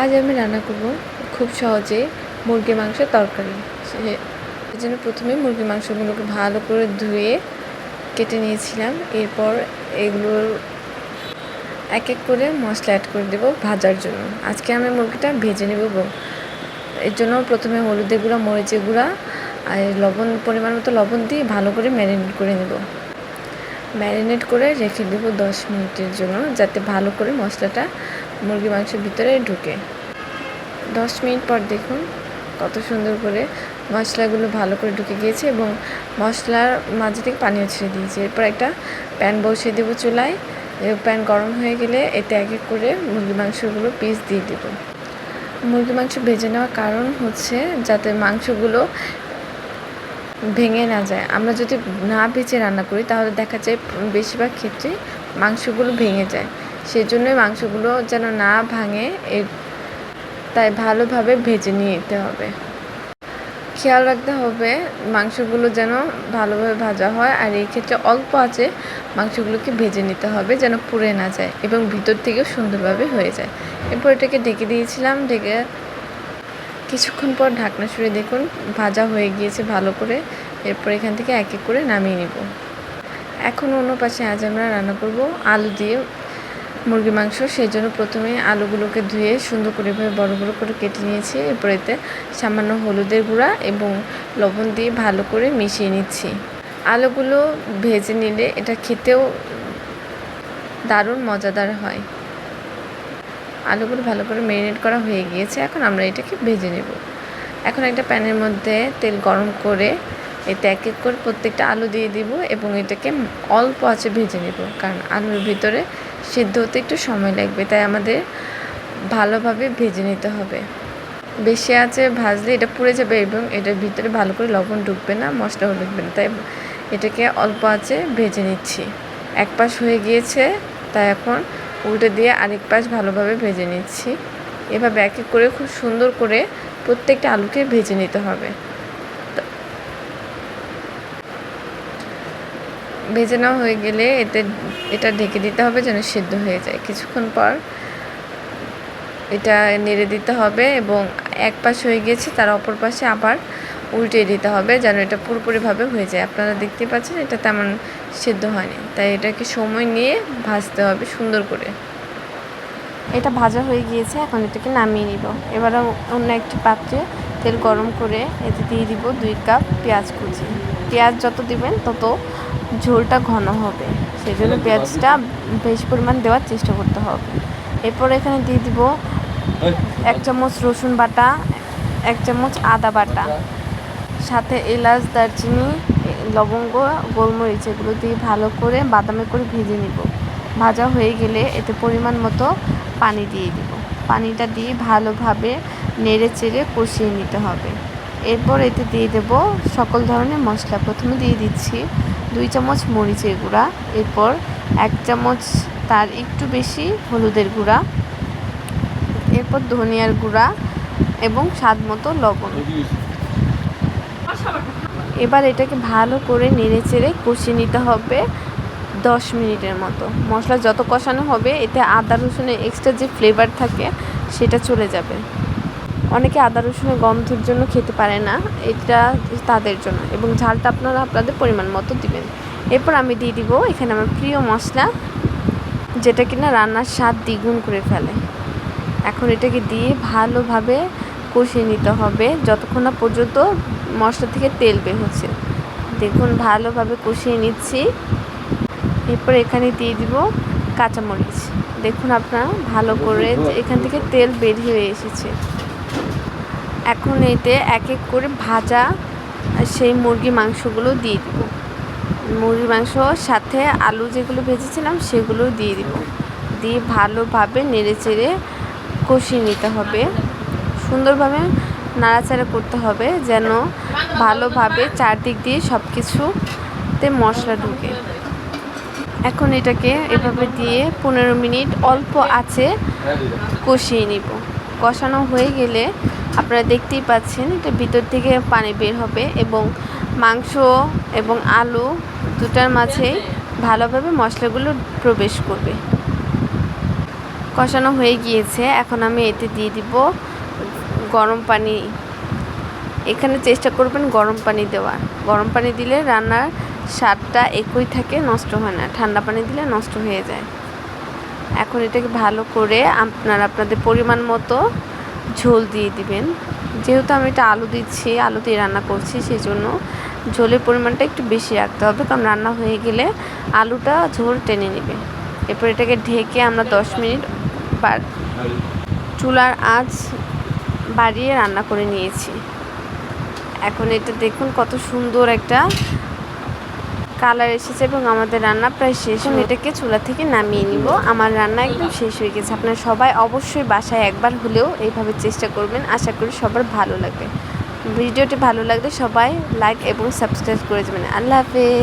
আজ আমি রান্না করব খুব সহজে মুরগি মাংসের তরকারি। সে জন্য প্রথমে মুরগি মাংসগুলোকে ভালো করে ধুয়ে কেটে নিয়েছিলাম। এরপর এগুলোর এক এক করে মশলা অ্যাড করে দেবো ভাজার জন্য। আজকে আমি মুরগিটা ভেজে নেব এর জন্য প্রথমে হলুদের গুঁড়া, মরিচের গুঁড়া আর লবণ, পরিমাণ মতো লবণ দিয়ে ভালো করে ম্যারিনেট করে নেব। ম্যারিনেট করে রেখে দেবো দশ মিনিটের জন্য যাতে ভালো করে মশলাটা মুরগি মাংসের ভিতরে ঢুকে। দশ মিনিট পর দেখুন কত সুন্দর করে মশলাগুলো ভালো করে ঢুকে গিয়েছে এবং মশলার মাঝে থেকে পানিও ছেড়ে দিয়েছি। এরপর একটা প্যান বসিয়ে দেবো চুলায়। প্যান গরম হয়ে গেলে এতে এক এক করে মুরগি মাংসগুলো পিস দিয়ে দেবো। মুরগি মাংস ভেজে নেওয়ার কারণ হচ্ছে যাতে মাংসগুলো ভেঙে না যায়। আমরা যদি না ভেজে রান্না করি তাহলে দেখা যায় বেশিরভাগ ক্ষেত্রে মাংসগুলো ভেঙে যায়। সেজন্যই মাংসগুলো যেন না ভাঙে এর তাই ভালোভাবে ভেজে নিয়ে নিতে হবে। খেয়াল রাখতে হবে মাংসগুলো যেন ভালোভাবে ভাজা হয়, আর এই ক্ষেত্রে অল্প আছে মাংসগুলোকে ভেজে নিতে হবে যেন পুড়ে না যায় এবং ভিতর থেকেও সুন্দরভাবে হয়ে যায়। এরপর এটাকে ঢেকে দিয়েছিলাম, ঢেকে কিছুক্ষণ পর ঢাকনা সরিয়ে দেখুন ভাজা হয়ে গিয়েছে ভালো করে। এরপর এখান থেকে এক এক করে নামিয়ে নেব। এখন অন্য পাশে আজ আমরা রান্না করব আলু দিয়ে মুরগি মাংস, সেই জন্য প্রথমে আলুগুলোকে ধুয়ে সুন্দর করে এভাবে বড় বড় করে কেটে নিয়েছি। এরপর এতে সামান্য হলুদের গুঁড়া এবং লবণ দিয়ে ভালো করে মিশিয়ে নিচ্ছি। আলুগুলো ভেজে নিলে এটা খেতেও দারুণ মজাদার হয়। আলুগুলো ভালো করে ম্যারিনেট করা হয়ে গিয়েছে, এখন আমরা এটাকে ভেজে নেব। এখন একটা প্যানের মধ্যে তেল গরম করে এতে এক এক করে প্রত্যেকটা আলু দিয়ে দিব এবং এটাকে অল্প আছে ভেজে নেব, কারণ আলুর ভিতরে সিদ্ধ হতে একটু সময় লাগবে, তাই আমাদের ভালোভাবে ভেজে নিতে হবে। বেশি আছে ভাজলে এটা পুড়ে যাবে এবং এটার ভিতরে ভালো করে লবণ ঢুকবে না, মশলাও ঢুকবে না, তাই এটাকে অল্প আছে ভেজে নিচ্ছি। এক পাশ হয়ে গিয়েছে, তাই এখন উল্টে দিয়ে আরেক পাশ ভালোভাবে ভেজে নিচ্ছি। এভাবে এক এক করে খুব সুন্দর করে প্রত্যেকটা আলুকে ভেজে নিতে হবে। ভেজে নেওয়া হয়ে গেলে এতে, এটা ঢেকে দিতে হবে যেন সিদ্ধ হয়ে যায়। কিছুক্ষণ পর এটা নেড়ে দিতে হবে এবং এক পাশ হয়ে গিয়েছে তার অপর পাশে আবার উল্টে দিতে হবে যেন এটা পুরোপুরিভাবে হয়ে যায়। আপনারা দেখতেই পাচ্ছেন এটা তেমন সিদ্ধ হয়নি। তাই এটাকে সময় নিয়ে ভাজতে হবে সুন্দর করে। এটা ভাজা হয়ে গিয়েছে, এখন এটাকে নামিয়ে নিব। এবার অন্য একটি পাত্রে তেল গরম করে এতে দিয়ে দিব দুই কাপ পেঁয়াজ কুচি। পেঁয়াজ যত দিবেন তত ঝোলটা ঘন হবে। সেই জন্য পেঁয়াজটা বেশ পরিমাণ দেওয়ার চেষ্টা করতে হবে। এরপর এখানে দিয়ে দিব এক চামচ রসুন বাটা এক চামচ আদা বাটা সাথে এলাচ দারচিনি লবঙ্গ গোলমরিচ এগুলো দিয়ে ভালো করে বাদামে করে ভেজে নিব। ভাজা হয়ে গেলে এতে পরিমাণ মতো পানি দিয়ে দিব। পানিটা দিয়ে ভালোভাবে নেড়ে চেড়ে কষিয়ে নিতে হবে। এরপর এতে দিয়ে দেব সকল ধরনের মশলা। প্রথমে দিয়ে দিচ্ছি দুই চামচ মরিচের গুঁড়া। এরপর এক চামচ তার একটু বেশি হলুদের গুঁড়া। এরপর ধনিয়ার গুঁড়া এবং স্বাদ মতো লবণ। এবার এটাকে ভালো করে নেড়ে চেড়ে কষিয়ে নিতে হবে দশ মিনিটের মতো। মশলা যত কষানো হবে, এতে আদা রসুনের এক্সট্রা যে ফ্লেভার থাকে, সেটা চলে যাবে। অনেকে আদা রসুনের গন্ধের জন্য খেতে পারে না, এটা তাদের জন্য। এবং ঝালটা আপনারা আপনাদের পরিমাণ মতো দিবেন। এরপর আমি দিয়ে দিব এখানে আমার প্রিয় মশলা, যেটা কিনা রান্নার স্বাদ দ্বিগুণ করে ফেলে। এখন এটাকে দিয়ে ভালোভাবে কষিয়ে নিতে হবে, যতক্ষণ না পর্যন্ত মশলা থেকে তেল বের হচ্ছে। দেখুন, ভালোভাবে কষিয়ে নিচ্ছি। এরপর এখানে দিয়ে দিব কাঁচামরিচ। দেখুন আপনারা, ভালো করে এখান থেকে তেল বেরিয়ে এসেছে। এখন এতে এক এক করে ভাজা সেই মুরগি মাংসগুলো দিয়ে দিব। মুরগি মাংস সাথে আলু যেগুলো ভেজেছিলাম সেগুলো দিয়ে দিব। দিয়ে ভালোভাবে নেড়ে চেড়ে কষিয়ে নিতে হবে। সুন্দরভাবে নাড়াচাড়া করতে হবে যেন ভালোভাবে চারদিক দিয়ে সব কিছুতে মশলা ঢুকে। এখন এটাকে এভাবে দিয়ে পনেরো মিনিট অল্প আছে কষিয়ে নিব। কষানো হয়ে গেলে আপনারা দেখতেই পাচ্ছেন, এটা ভিতর থেকে পানি বের হবে এবং মাংস এবং আলু দুটার মাঝেই ভালোভাবে মশলাগুলো প্রবেশ করবে। কষানো হয়ে গিয়েছে, এখন আমি এতে দিয়ে দিব গরম পানি। এখানে চেষ্টা করবেন গরম পানি দেওয়ার। গরম পানি দিলে রান্নার স্বাদটা একই থাকে, নষ্ট হয় না। ঠান্ডা পানি দিলে নষ্ট হয়ে যায়। এখন এটাকে ভালো করে আপনার আপনাদের পরিমাণ মতো ঝোল দিয়ে দিবেন। যেহেতু আমি এটা আলু দিচ্ছি, আলু দিয়ে রান্না করছি সেই জন্য ঝোলের পরিমাণটা একটু বেশি রাখতে হবে, কারণ রান্না হয়ে গেলে আলুটা ঝোল টেনে নেবে। এরপর এটাকে ঢেকে আমরা দশ মিনিট বার চুলার আঁচ বাড়িয়ে রান্না করে নিয়েছি। এখন এটা দেখুন কত সুন্দর একটা কালার এসেছে এবং আমাদের রান্না প্রায় শেষ। হয়ে এটাকে চুলা থেকে নামিয়ে নিব। আমার রান্না একদম শেষ হয়ে গেছে। আপনারা সবাই অবশ্যই বাসায় একবার হলেও এইভাবে চেষ্টা করবেন। আশা করি সবার ভালো লাগবে। ভিডিওটি ভালো লাগলে সবাই লাইক এবং সাবস্ক্রাইব করে দেবেন। আল্লাহ হাফেজ।